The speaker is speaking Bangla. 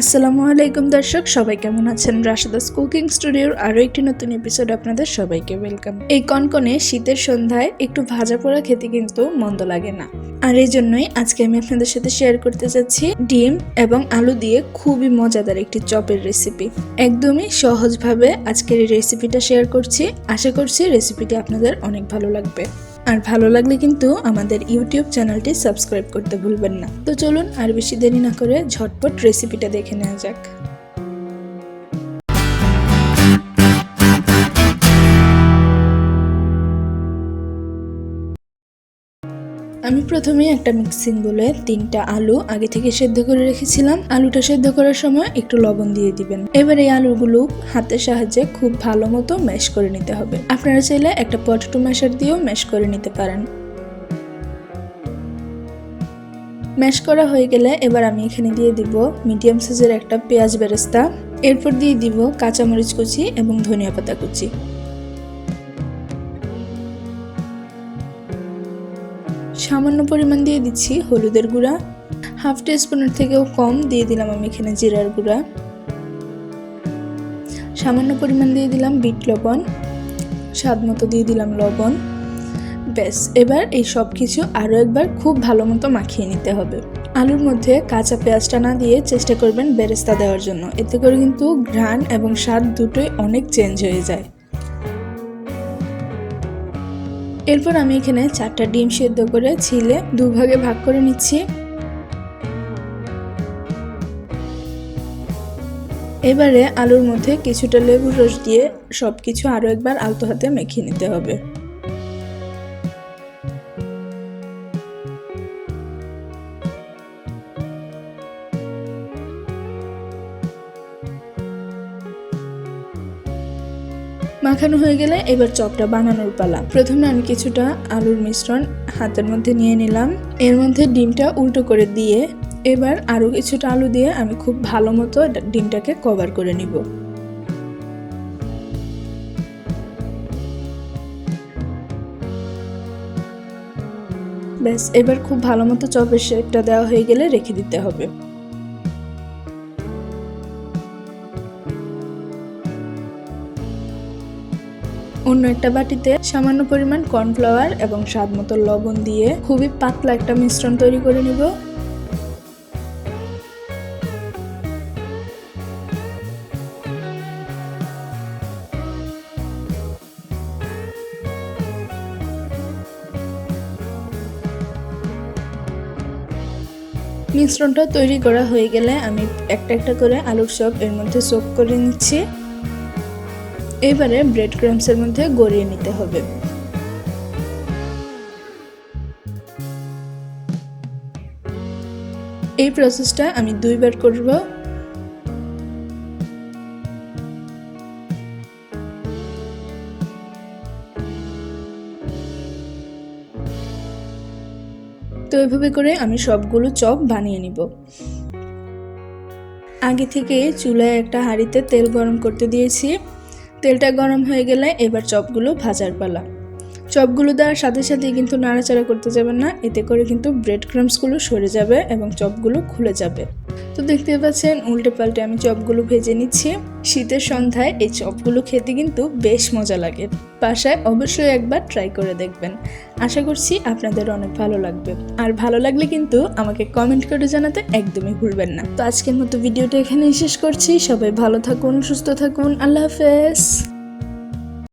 আসসালামু আলাইকুম দর্শক, সবাই কেমন আছেন? রাশাদাস কুকিং স্টুডিওর আরও একটি নতুন এপিসোড আপনাদের সবাইকে ওয়েলকাম এই কনকনে শীতের সন্ধ্যায় একটু ভাজা পোড়া খেতে কিন্তু মন্দ লাগে না। আর এই জন্যই আজকে আমি আপনাদের সাথে শেয়ার করতে যাচ্ছি ডিম এবং আলু দিয়ে খুবই মজাদার একটি চপের রেসিপি একদমই সহজভাবে আজকের এই রেসিপিটা শেয়ার করছি। আশা করছি রেসিপিটি আপনাদের অনেক ভালো লাগবে। আর ভালো লাগলে কিন্তু আমাদের ইউটিউব চ্যানেলটি সাবস্ক্রাইব করতে ভুলবেন না। তো চলুন আর বেশি দেরি না করে ঝটপট রেসিপিটা দেখে নেওয়া যাক। আমি প্রথমে একটা মিক্সিং বলে তিনটা আলু আগে থেকে সেদ্ধ করে রেখেছিলাম। আলুটা সেদ্ধ করার সময় একটু লবণ দিয়ে দিবেন। এবার এই আলুগুলো হাতের সাহায্যে খুব ভালো মতো ম্যাশ করে নিতে হবে। আপনারা চাইলে একটা পটেটো ম্যাশার দিয়েও ম্যাশ করে নিতে পারেন। ম্যাশ করা হয়ে গেলে এবার আমি এখানে দিয়ে দিব মিডিয়াম সাইজের একটা পেঁয়াজ বেরেস্তা। এরপর দিয়ে দিব কাঁচামরিচ কুচি এবং ধনিয়া পাতা কুচি। সামান্য পরিমাণ দিয়ে দিচ্ছি হলুদের গুঁড়া। হাফ টি স্পুনের থেকেও কম দিয়ে দিলাম আমি এখানে জিরার গুঁড়া। সামান্য পরিমাণ দিয়ে দিলাম বিট লবণ। স্বাদ মতো দিয়ে দিলাম লবণ। ব্যাস, এবার এই সব কিছু আরও একবার খুব ভালো মতো মাখিয়ে নিতে হবে। আলুর মধ্যে কাঁচা পেঁয়াজটা না দিয়ে চেষ্টা করবেন বেরেস্তা দেওয়ার জন্য। এতে করে কিন্তু ঘ্রাণ এবং স্বাদ দুটোই অনেক চেঞ্জ হয়ে যায়। এরপর আমি এখানে চারটা ডিম সেদ্ধ করে ছিলে দুভাগে ভাগ করে নিচ্ছি। এবারে আলুর মধ্যে কিছুটা লেবুর রস দিয়ে সব কিছু আরও একবার আলতো হাতে মেখে নিতে হবে। মাখানো হয়ে গেলে এবার চপটা বানানোর পালা। প্রথমে আমি কিছুটা আলুর মিশ্রণ হাতের মধ্যে নিয়ে নিলাম। এর মধ্যে ডিমটা উল্টো করে দিয়ে এবার আরও কিছুটা আলু দিয়ে আমি খুব ভালো মতো ডিমটাকে কভার করে নিব। ব্যাস, এবার খুব ভালো মতো চপের শেপটা দেওয়া হয়ে গেলে রেখে দিতে হবে। অন্য একটা বাটিতে সামান্য পরিমাণ কর্নফ্লাওয়ার এবং স্বাদ মতো লবণ দিয়ে খুবই পাতলা একটা মিশ্রণ তৈরি করে নিব। মিশ্রণটা তৈরি করা হয়ে গেলে আমি একটা একটা করে আলুর সব এর মধ্যে সোপ করে নিচ্ছি। এবারে ব্রেড ক্রামসের মধ্যে গড়িয়ে নিতে হবে। এই প্রসেসটা আমি দুইবার করব। তো এভাবে করে আমি সবগুলো চপ বানিয়ে নিব। আগে থেকে চুলায় একটা হাঁড়িতে তেল গরম করতে দিয়েছি। তেলটা গরম হয়ে গেলে এবার চপগুলো ভাজার পালা। চপগুলো দেওয়ার সাথে সাথে কিন্তু নাড়াচাড়া করতে যাবেন না, এতে করে কিন্তু ব্রেড ক্রামসগুলো সরে যাবে এবং চপগুলো খুলে যাবে। তো দেখতে পাচ্ছেন উল্টে পাল্টে আমি চপগুলো ভেজে নিচ্ছি। শীতের সন্ধ্যায় এই চপগুলো খেতে কিন্তু বেশ মজা লাগে। বাসায় অবশ্যই একবার ট্রাই করে দেখবেন। আশা করছি আপনাদের অনেক ভালো লাগবে। আর ভালো লাগলে কিন্তু আমাকে কমেন্ট করে জানাতে একদমই ভুলবেন না। তো আজকের মতো ভিডিওটা এখানেই শেষ করছি। সবাই ভালো থাকুন, সুস্থ থাকুন। আল্লাহ হাফেজ।